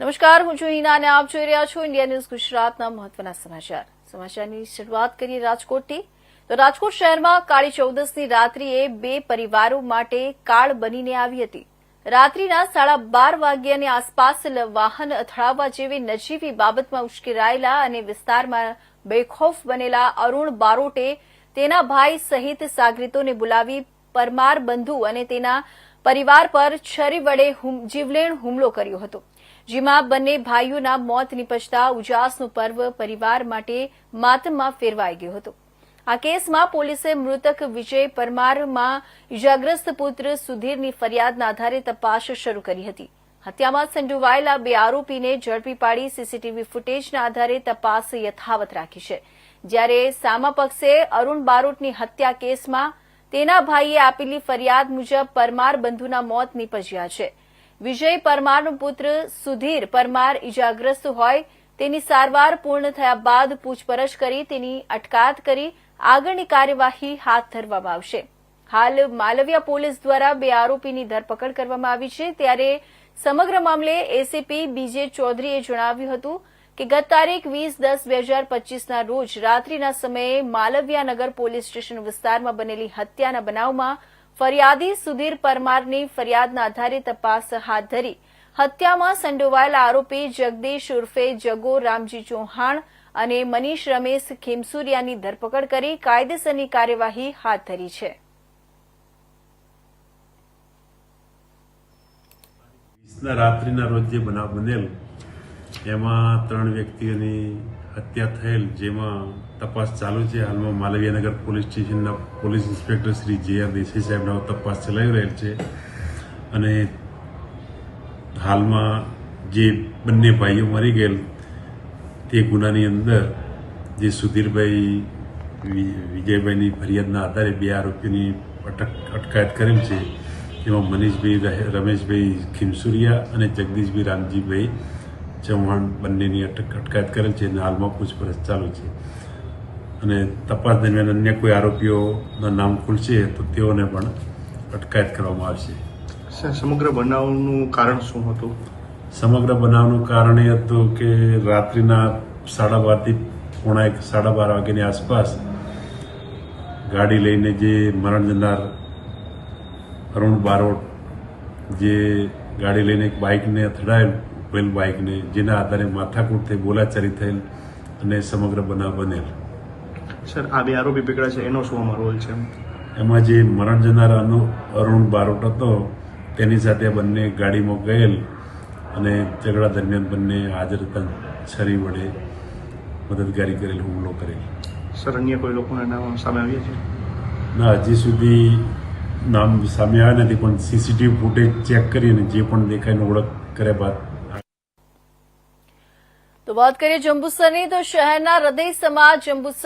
નમસ્કાર, હું છું હિના અને આપ જોઈ રહ્યા છો ઇન્ડિયા ન્યૂઝ ગુજરાતના મહત્વના સમાચાર. સમાચારની શરૂઆત કરીએ રાજકોટથી. તો રાજકોટ શહેરમાં કાળી ચૌદસની રાત્રિએ બે પરિવારો માટે કાળ બનીને આવી હતી. રાત્રિના સાડા બાર વાગ્યાની આસપાસ વાહન અથડાવવા જેવી નજીવી બાબતમાં ઉશ્કેરાયેલા અને વિસ્તારમાં બેખોફ બનેલા અરુણ બારોટે તેના ભાઈ સહિત સાગરીતોને બોલાવી પરમાર બંધુ અને તેના પરિવાર પર છરી વડે જીવલેણ હુમલો કર્યો હતો. જેમાં બંને ભાઈઓના મોત નીપજતા ઉજાસનું પર્વ પરિવાર માટે માતમમાં ફેરવાઈ ગયો હતો. આ કેસમાં પોલીસે મૃતક વિજય પરમારમાં ઇજાગ્રસ્ત પુત્ર સુધીરની ફરિયાદના આધારે તપાસ શરૂ કરી હતી. હત્યામાં સંડોવાયેલા બે આરોપીને ઝડપી પાડી સીસીટીવી ફૂટેજના આધારે તપાસ યથાવત રાખી છે. જ્યારે સામા પક્ષે અરુણ બારોટની હત્યા કેસમાં તેના ભાઈએ આપેલી ફરિયાદ મુજબ પરમાર બંધુના મોત નીપજ્યા છે. વિજય પરમારનો પુત્ર સુધીર પરમાર ઇજાગ્રસ્ત હોય તેની સારવાર પૂર્ણ થયા બાદ પૂછપરછ કરી તેની અટકાયત કરી આગળની કાર્યવાહી હાથ ધરવામાં આવશે. હાલ માલવિયા પોલીસ દ્વારા બે આરોપીની ધરપકડ કરવામાં આવી છે. ત્યારે સમગ્ર મામલે એસીપી બીજે ચૌધરીએ જણાવ્યું હતું કે ગત તારીખ વીસ દસ બે હજાર પચીસના રોજ રાત્રિના સમયે માલવિયાનગર પોલીસ સ્ટેશન વિસ્તારમાં બનેલી હત્યાના બનાવમાં ફરિયાદી સુધીર પરમારની ફરિયાદના આધારે તપાસ હાથ ધરી. હત્યામાં સંડોવાયેલા આરોપી જગદીશ ઉર્ફે જગો રામજી ચૌહાણ અને મનીષ રમેશ ખીમસુરિયાની ધરપકડ કરી કાયદેસરની કાર્યવાહી હાથ ધરી છે. રાત્રિના રોજ જે બનાવ બનેલ એમાં ત્રણ વ્યક્તિઓની હત્યા થયેલ, જેમાં તપાસ ચાલુ છે. હાલમાં માલવીયાનગર પોલીસ સ્ટેશનના police inspector Shri J R Desai સાહેબના તપાસ ચલાવી રહેલ છે. અને હાલમાં જે બંને ભાઈઓ મરી ગયેલ, તે ગુનાની અંદર જે સુધીરભાઈ વિજયભાઈની ફરિયાદના આધારે બે આરોપીની અટક, અટકાયત કરેલ છે. એમાં મનીષભાઈ રમેશભાઈ ખીમસુરિયા અને જગદીશભાઈ રામજીભાઈ ચૌહાણ બંનેની અટક અટકાયત કરેલ છે અને હાલમાં પૂછપરછ ચાલુ છે. અને તપાસ દરમિયાન અન્ય કોઈ આરોપીઓના નામ ખુલશે તો તેઓને પણ અટકાયત કરવામાં આવશે. સમગ્ર બનાવનું કારણ શું હતું? સમગ્ર બનાવનું કારણ એ હતું કે રાત્રિના સાડા બારથી પોણા એક સાડા બાર વાગ્યાની આસપાસ ગાડી લઈને જે મરણ જનાર અરુણ બારોટ જે ગાડી લઈને એક બાઇકને અથડાયેલ પેલ બાઇકને જેના આધારે માથાકૂટ થઈ બોલાચારી થયેલ અને સમગ્ર બનાવ બનેલ. સર આ બે આરોપી પકડ્યા છે એનો શું અમારો રોલ છે? એમાં જે મરણ જનાર અરુણ બારોટ હતો તેની સાથે બંને ગાડીમાં ગયેલ અને ઝઘડા દરમિયાન બંને હાજર હતા છરી વડે મદદગારી કરેલ હુમલો કરેલ. સર અન્ય કોઈ લોકોના નામ સામે આવ્યા છે? ના હજી સુધી નામ સામે આવ્યા નથી પણ સીસીટીવી ફૂટેજ ચેક કરીને જે પણ દેખાયને ઓળખ કર્યા બાદ તો વાત કરીએ જંબુસરની તો શહેરના હૃદય સમાજ જંબુસર